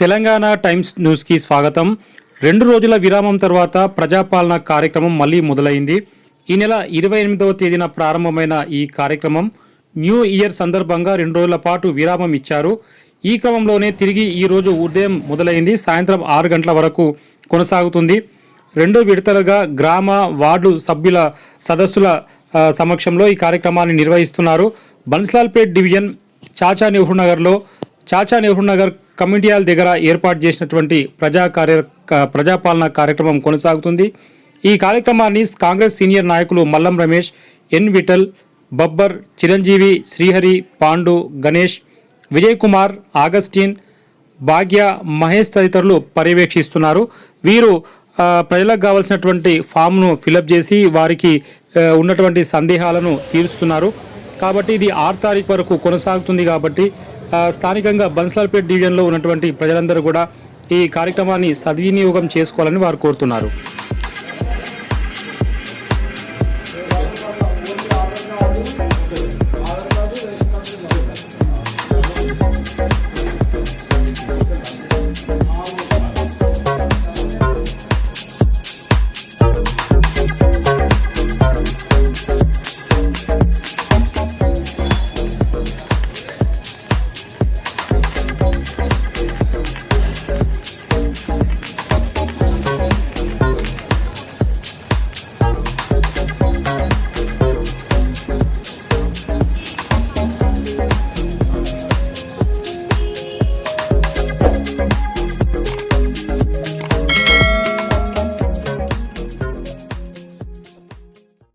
Telangana times న్యూస్కి స్వాగతం. రెండు రోజుల విరామం తర్వాత ప్రజాపాలన కార్యక్రమం మళ్ళీ మొదలైంది. ఈ నెల ఇరవై ఎనిమిదవ తేదీన ప్రారంభమైన ఈ కార్యక్రమం న్యూ ఇయర్ సందర్భంగా రెండు రోజుల పాటు విరామం ఇచ్చారు. ఈ క్రమంలోనే తిరిగి ఈరోజు ఉదయం మొదలైంది. సాయంత్రం ఆరు గంటల వరకు కొనసాగుతుంది. రెండు విడతలుగా గ్రామ వార్డు సభ్యుల సదస్సుల సమక్షంలో ఈ కార్యక్రమాన్ని నిర్వహిస్తున్నారు. బన్స్లాల్పేట్ డివిజన్ చాచా నెహ్రూ నగర్లో చాచా నెహ్రూ నగర్ కమ్యూనిటీ దగ్గర ఏర్పాటు చేసినటువంటి ప్రజా కార్య ప్రజాపాలన కార్యక్రమం కొనసాగుతుంది. ఈ కార్యక్రమాన్ని కాంగ్రెస్ సీనియర్ నాయకులు మల్లం రమేష్ ఎన్ విఠల్ బబ్బర్ చిరంజీవి శ్రీహరి పాండు గణేష్ విజయ్ కుమార్ ఆగస్టిన్ భాగ్య మహేష్ తదితరులు పర్యవేక్షిస్తున్నారు. వీరు ప్రజలకు కావాల్సినటువంటి ఫామ్ను ఫిలప్ చేసి వారికి ఉన్నటువంటి సందేహాలను తీరుస్తున్నారు. కాబట్టి ఇది ఆరు తారీఖు వరకు కొనసాగుతుంది కాబట్టి స్థానికంగా బన్సాల్పేట్ డివిజన్లో ఉన్నటువంటి ప్రజలందరూ కూడా ఈ కార్యక్రమాన్ని సద్వినియోగం చేసుకోవాలని వారు కోరుతున్నారు.